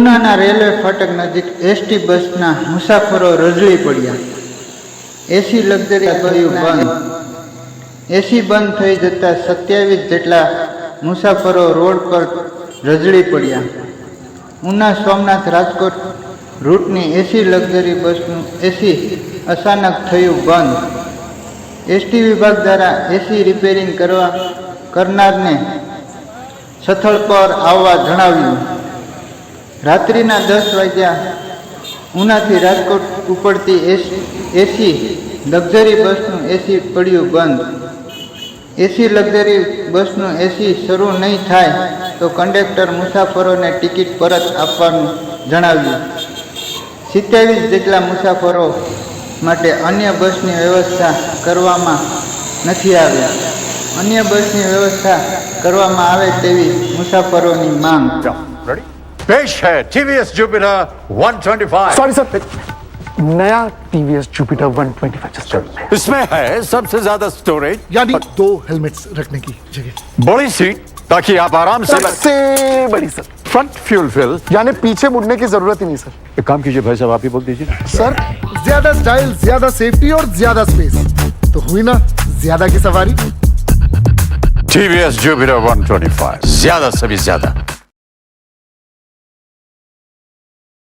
ઉનાના railway ફાટક નજીક ST બસના મુસાફરો રજળી પડ્યા. એસી લક્ઝરી કર્યું બંધ. એસી બંધ થઈ જતાં સત્યાવીસ જેટલા મુસાફરો રોડ પર રજળી પડ્યા. ઉના સોમનાથ રાજકોટ રૂટની એસી લક્ઝરી બસનું એસી અચાનક થયું બંધ. એસટી વિભાગ દ્વારા એસી રિપેરિંગ કરવા કરનારને સ્થળ પર આવવા જણાવ્યું. રાત્રિના દસ વાગ્યા ઉનાથી રાજકોટ ઉપડતી એસ- લક્ઝરી બસનું એસી પડ્યું બંધ. એસી લક્ઝરી બસનું એસી શરૂ નહીં થાય તો કંડક્ટર મુસાફરોને ટિકિટ પરત આપવાનું જણાવ્યું. સિત્યાવીસ જેટલા મુસાફરો માટે અન્ય બસની વ્યવસ્થા કરવામાં નથી આવ્યા અન્ય બસની વ્યવસ્થા કરવામાં આવે તેવી મુસાફરોની માંગ. पेश है टीवीएस जुपिटर 125 सॉरी सर नया टीवीएस जुपिटर 125 जस्ट चल इसमें है सबसे ज़्यादा स्टोरेज यानी दो हेलमेट्स रखने की जगह। बड़ी सीट ताकि आप आराम से सबसे बड़ी सर फ्रंट फ्यूल फिल यानी पीछे मुड़ने की ज़रूरत ही नहीं सर एक काम कीजिए भाई साहब आप ही बोल दीजिए। सर ज़्यादा स्टाइल ज़्यादा सेफ्टी और ज़्यादा स्पेस तो हुई ना ज़्यादा की सवारी? टीवीएस जुपिटर 125 ज़्यादा से भी ज़्यादा।